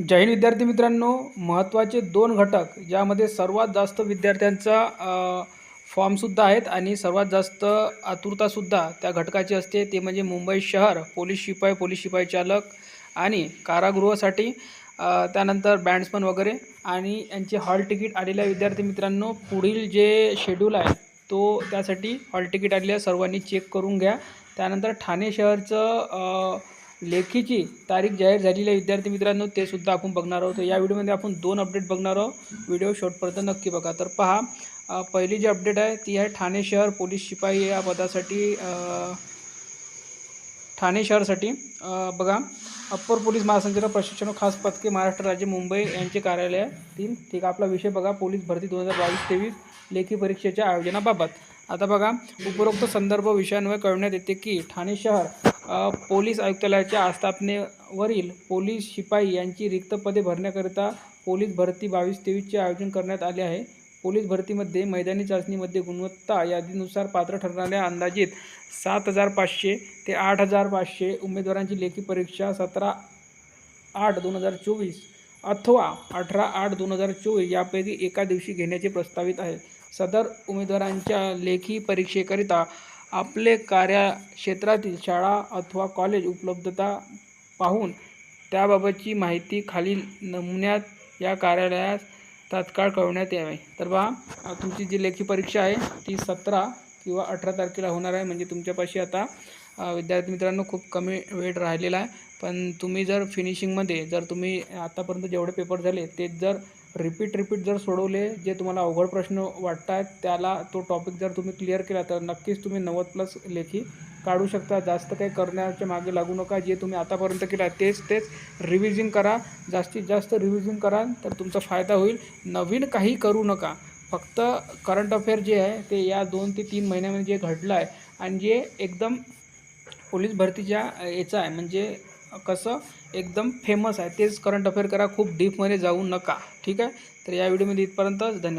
जैन विद्यार्थी मित्रांनो महत्त्वाचे दोन घटक ज्यामध्ये सर्वात जास्त विद्यार्थ्यांचा फॉर्मसुद्धा आहेत आणि सर्वात जास्त आतुरतासुद्धा त्या घटकाची असते. ते म्हणजे मुंबई शहर पोलीस शिपाई पोलीस शिपाई चालक आणि कारागृहासाठी त्यानंतर बँड्समन वगैरे आणि यांचे हॉल तिकीट आलेल्या विद्यार्थी मित्रांनो पुढील जे शेड्यूल आहे तो त्यासाठी हॉल तिकीट आलेल्या सर्वांनी चेक करून घ्या. त्यानंतर ठाणे शहरचं लेखीची तारीख जाहीर झालेली आहे. विद्यार्थी मित्रांनो ते सुद्धा आपण बघणार आहोत. या व्हिडिओमध्ये आपण दोन अपडेट बघणार आहोत. व्हिडिओ शॉर्टपर्यंत नक्की बघा. तर पहा पहिली जी अपडेट आहे ती आहे ठाणे शहर पोलीस शिपाई या पदासाठी ठाणे शहरसाठी. बघा अप्पर पोलीस महासंचालक प्रशिक्षण खास पथके महाराष्ट्र राज्य मुंबई यांचे कार्यालय आहे तीन ठीक आपला विषय बघा. पोलीस भरती दोन हजार बावीस तेवीस लेखी परीक्षेच्या आयोजनाबाबत. आता बघा उपरोक्त संदर्भ विषयांवर कळवण्यात येते की ठाणे शहर पोलीस आयुक्तालयाच्या आस्थापनेवरील पोलीस शिपाई यांची रिक्त पदे भरण्याकरिता पोलीस भरती बावीस तेवीसचे आयोजन करण्यात आले आहे. पोलीस भरतीमध्ये मैदानी चाचणीमध्ये गुणवत्ता यादीनुसार पात्र ठरणाऱ्या अंदाजित सात हजार पाचशे ते आठ हजार पाचशे उमेदवारांची लेखी परीक्षा सतरा आठ दोन हजार चोवीस अथवा अठरा आठ दोन हजार चोवीस यापैकी एका दिवशी घेण्याचे प्रस्तावित आहे. सदर उमेदवारांच्या लेखी परीक्षेकरिता आपले कार्यक्षेत्रातील शाळा अथवा कॉलेज उपलब्धता पाहून त्याबाबतची माहिती खालील नमुन्यात या कार्यालयास तात्काळ कळवण्यात यावे. तर पहा तुमची जी लेखी परीक्षा आहे ती सतरा किंवा अठरा तारखेला होणार आहे म्हणजे तुमच्यापाशी आता विद्यार्थी मित्रांनो खूप कमी वेळ राहिलेला आहे. पण तुम्ही जर फिनिशिंगमध्ये जर तुम्ही आतापर्यंत जेवढे पेपर झाले तेच जर रिपीट रिपीट जर सोडवले जे तुम्हाला अवघड प्रश्न वाटत आहेत त्याला तो टॉपिक जर तुम्ही क्लिअर केला तर नक्कीच तुम्ही नव्वद प्लस लेखी काढू शकता. जास्त काही करण्याच्या मागे लागू नका. जे तुम्ही आतापर्यंत केलं आहे तेच तेच रिव्हिजिंग करा. जास्तीत जास्त रिव्हिजिंग करा तर तुमचा फायदा होईल. नवीन काही करू नका. फक्त करंट अफेअर जे आहे ते या दोन ते तीन महिन्यामध्ये जे घडलं आहे आणि जे एकदम पोलीस भरतीच्या याचा याचं आहे म्हणजे कसं एकदम फेमस आहे. तेच करंट अफेअर करा खूप डीपमध्ये जाऊ नका. ठीक आहे? तर या व्हिडिओमध्ये इथपर्यंतच धन्यवाद.